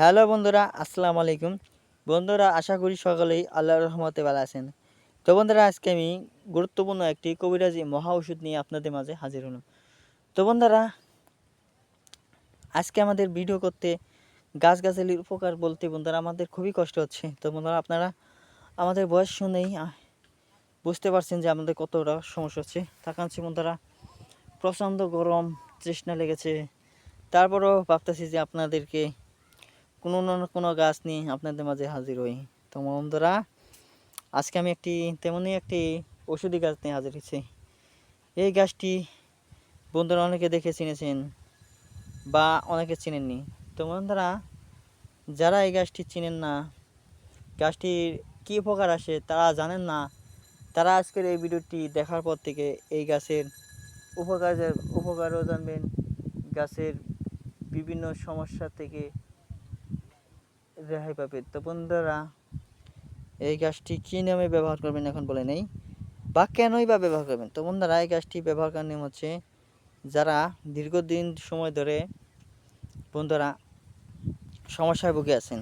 Hello বন্ধুরা, আসসালামু আলাইকুম। বন্ধুরা, আশা করি সকলেই আল্লাহর রহমতে ভালো আছেন। তো বন্ধুরা, আজকে আমি গুরুত্বপূর্ণ একটি কবিরাজি মহা ওষুধ নিয়ে আপনাদের মাঝে হাজির হলাম। তো বন্ধুরা, আজকে আমাদের ভিডিও করতে গাছগাছালির উপকার বলতে বন্ধুরা, আমাদের খুবই কষ্ট হচ্ছে। তো বন্ধুরা, আপনারা আমাদের বয়স শুনেই বুঝতে পারছেন যে আমাদের কতটা সমস্যা হচ্ছে। তাকাচ্ছি বন্ধুরা, প্রচণ্ড গরম, তৃষ্ণা লেগেছে। তারপরেও ভাবতেছি যে আপনাদেরকে কোনো না কোনো গাছ নিয়ে আপনাদের মাঝে হাজির হই। তো বন্ধুরা, আজকে আমি একটি, তেমনই একটি ওষুধি গাছ নিয়ে হাজির হয়েছি। এই গাছটি বন্ধুরা অনেকে দেখে চিনেছেন বা অনেকে চিনেননি। তো বন্ধুরা, যারা এই গাছটি চিনেন না, গাছটির কী উপকার আসে তারা জানেন না। তারা আজকের এই ভিডিওটি দেখার পর থেকে এই গাছের উপকার, উপকারও জানবেন। গাছের বিভিন্ন সমস্যা থেকে রেহাই পাবে। তো বন্ধুরা, এই গাছটি কী নামে ব্যবহার করবেন এখন বলে নেই, বা কেনই বা ব্যবহার করবেন? তো বন্ধুরা, এই গাছটি ব্যবহার করার নিয়ম হচ্ছে, যারা দীর্ঘদিন সময় ধরে, বন্ধুরা, সমস্যায় ভুগে আছেন,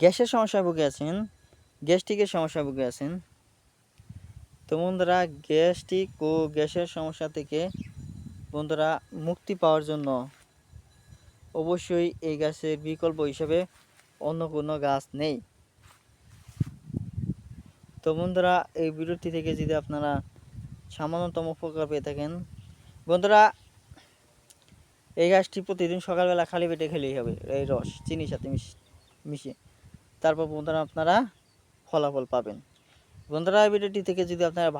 গ্যাসের সমস্যায় ভুগে আছেন, গ্যাস্ট্রিকের সমস্যায় ভুগে আছেন, তো বন্ধুরা, গ্যাস্ট্রিক ও গ্যাসের সমস্যা থেকে, বন্ধুরা, মুক্তি পাওয়ার জন্য অবশ্যই এই গাছের বিকল্প হিসেবে অন্য কোনো গাছ নেই। তো বন্ধুরা, এই ভিডিওটি থেকে যদি আপনারা সামান্যতম উপকার পেয়ে থাকেন, বন্ধুরা, এই গাছটি প্রতিদিন সকালবেলা খালি পেটে খেলেই হবে, এই রস চিনির সাথে মিশ, মিশিয়ে। তারপর বন্ধুরা, আপনারা ফলাফল পাবেন। বন্ধুরা, এই ভিডিওটি থেকে যদি আপনারা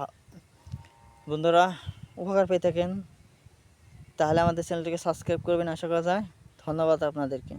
বন্ধুরা, উপকার পেয়ে থাকেন, তাহলে আমাদের চ্যানেলটিকে সাবস্ক্রাইব করবেন, আশা করা যায়। ধন্যবাদ আপনাদেরকে।